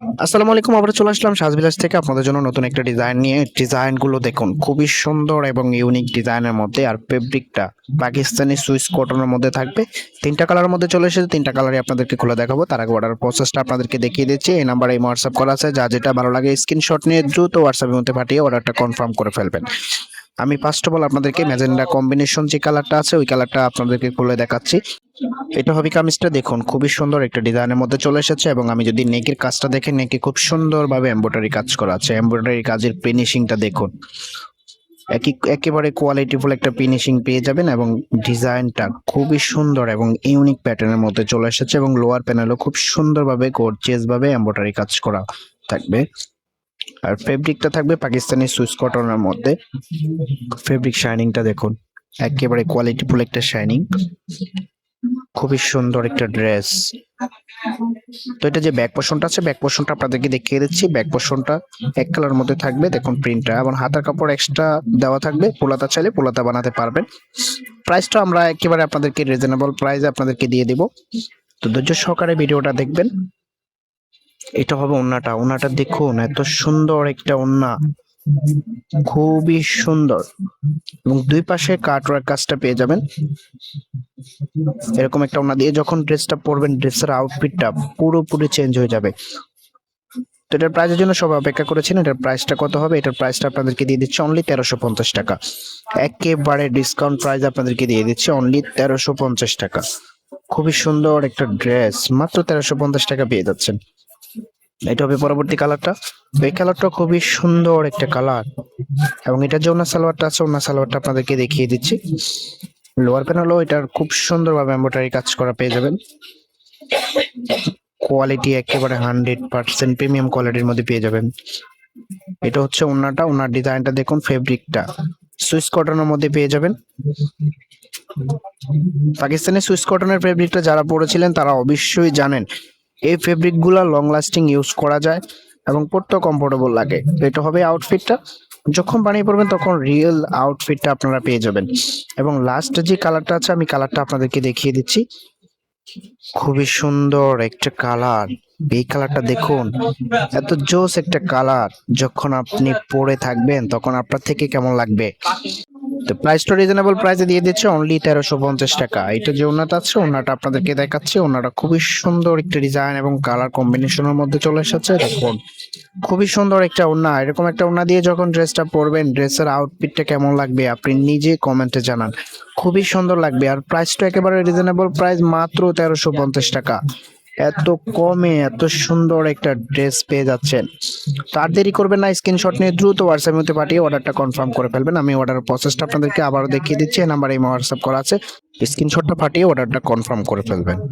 আসসালামু আলাইকুম আবার চলে আসলাম সাজবিলাস থেকে। আপনাদের জন্য নতুন একটা ডিজাইন নিয়ে। ডিজাইনগুলো দেখুন, খুবই সুন্দর এবং ইউনিক ডিজাইনের মধ্যে। আর ফেব্রিকটা পাকিস্তানি সুইস কটনের মধ্যে থাকবে। তিনটা কালারের মধ্যে চলে এসেছে। তিনটা কালারই আপনাদেরকে খুলে দেখাবো। তার আগে অর্ডার প্রসেসটা আপনাদেরকে দেখিয়ে দিচ্ছি। এই নাম্বারে এই হোয়াটসঅ্যাপ করা আছে। যা যেটা ভালো লাগে স্ক্রিনশট নিয়ে দ্রুত হোয়াটসঅ্যাপের মধ্যে পাঠিয়ে অর্ডারটা কনফার্ম করে ফেলবেন। আমি ফার্স্ট অফ অল আপনাদেরকে ম্যাজেন্ডা কম্বিনেশন যে কালারটা আছে, ওই কালারটা আপনাদেরকে খুলে দেখাচ্ছি। এটা হবে কামিজটা দেখুন, খুবই সুন্দর একটা ডিজাইনের মধ্যে চলে এসেছে এবং আমি যদি নেকের কাজটা দেখে, নেকে খুব সুন্দরভাবে এমব্রয়ডারি কাজ করা আছে। এমব্রয়ডারি কাজের ফিনিশিংটা দেখুন। একই একেবারে কোয়ালিটিফুল একটা ফিনিশিং পেয়ে যাবেন এবং ডিজাইনটা খুবই সুন্দর এবং ইউনিক প্যাটার্নের মধ্যে চলে এসেছে এবং লোয়ার প্যানেলও খুব সুন্দরভাবে গর্জিয়াস ভাবে এমব্রয়ডারি কাজ করা থাকবে। আর ফেব্রিকটা থাকবে পাকিস্তানি সুইস কটনের মধ্যে। ফেব্রিক শাইনিংটা দেখুন, একেবারে কোয়ালিটিফুল একটা শাইনিং খুবই সুন্দর একটা ড্রেস তো এটা যে ব্যাক পোর্শনটা আছে ব্যাক পোর্শনটা আপনাদেরকে দেখিয়ে দিচ্ছি। ব্যাক পোর্শনটা এক কালার মধ্যে থাকবে, দেখুন প্রিন্টটা এবং হাতার কাপড় এক্সট্রা দেওয়া থাকবে, পোলাতা চাইলে পোলাতা বানাতে পারবেন। প্রাইসটা আমরা একেবারে আপনাদেরকে রিজনেবল প্রাইসে আপনাদেরকে দিয়ে দিব। তো ধৈর্য সহকারে ভিডিওটা দেখবেন। এটা হবে ওন্নাটা। ওন্নাটা দেখুন, এত সুন্দর একটা ওন্না। খুবই সুন্দর। এবং দুই পাশে কাটওয়ার্ক কাজটা পেয়ে যাবেন। এরকম একটা ওনা দিয়ে যখন ড্রেসটা পরবেন, ড্রেসের আউটফিটটা পুরোপুরি চেঞ্জ হয়ে যাবে। তো এটার প্রাইসের জন্য সবাই অপেক্ষা করেছেন, এটার প্রাইসটা কত হবে? এটার প্রাইসটা আপনাদেরকে দিয়ে দিচ্ছে অনলি তেরোশো পঞ্চাশ টাকা। একেবারে ডিসকাউন্ট প্রাইস আপনাদেরকে দিয়ে দিচ্ছে অনলি তেরোশো পঞ্চাশ টাকা। খুবই সুন্দর একটা ড্রেস মাত্র তেরোশো পঞ্চাশ টাকা পেয়ে যাচ্ছেন। এটা হবে পরবর্তী কালারটা। এই কালারটা খুবই সুন্দর একটা কালার। এবং এটা যে ওনার সালোয়ারটা আছে ওনার সালোয়ারটা আপনাদেরকে দেখিয়ে দিচ্ছি। লোয়ার প্যানেলও এটার খুব সুন্দরভাবে এম্ব্রয়ডারি কাজ করা পেয়ে যাবেন। কোয়ালিটি একেবারে হান্ড্রেড পার্সেন্ট প্রিমিয়াম কোয়ালিটির মধ্যে পেয়ে যাবেন। এটা হচ্ছে ওনাটা ওনার ডিজাইনটা দেখুন ফেব্রিকটা সুইস কটনের মধ্যে পেয়ে যাবেন। পাকিস্তানের সুইস কটনের ফেব্রিকটা যারা পড়েছিলেন তারা অবশ্যই জানেন। এই ফেব্রিকগুলা লং লাস্টিং ইউজ করা যায় এবং পরতেও কমফোর্টেবল লাগে। এটা হবে আউটফিটটা যখন বানিয়ে পড়বেন তখন রিয়েল আউটফিটটা আপনারা পেয়ে যাবেন। এবং লাস্ট যে কালারটা আছে, আমি কালারটা আপনাদেরকে দেখিয়ে দিচ্ছি। খুবই সুন্দর একটা কালার এই কালারটা দেখুন, এত জোস একটা কালার যখন আপনি পরে থাকবেন, তখন আপনার থেকে কেমন লাগবে? তো প্রাইসটা রিজনেবল প্রাইসে দিয়ে দিচ্ছে অনলি তেরোশো পঞ্চাশ টাকা। এটা যে ওনাটা আছে, ওনাটা আপনাদেরকে দেখাচ্ছি। ওনাটা খুবই সুন্দর একটা ডিজাইন এবং কালার কম্বিনেশনের মধ্যে চলে এসেছে। দেখুন, খুবই সুন্দর একটা ওনা এরকম একটা ওনা দিয়ে যখন ড্রেসটা পরবেন ড্রেসের আউটফিটটা কেমন লাগবে আপনি নিজে কমেন্টে জানান। খুবই সুন্দর লাগবে। আর প্রাইসটা একেবারে রিজনেবল প্রাইস মাত্র তেরোশো পঞ্চাশ টাকা। এত কমে, এত সুন্দর একটা ড্রেস পেয়ে যাচ্ছেন। তার দেরি করবেন না, স্ক্রিনশট নিয়ে দ্রুত হোয়াটসঅ্যাপের মধ্যে পাঠিয়ে অর্ডারটা কনফার্ম করে ফেলবেন। আমি অর্ডার প্রসেসটা আপনাদেরকে আবারও দেখিয়ে দিচ্ছি, এই নাম্বারে হোয়াটসঅ্যাপ করা আছে। স্ক্রিনশটটা পাঠিয়ে অর্ডারটা কনফার্ম করে ফেলবেন।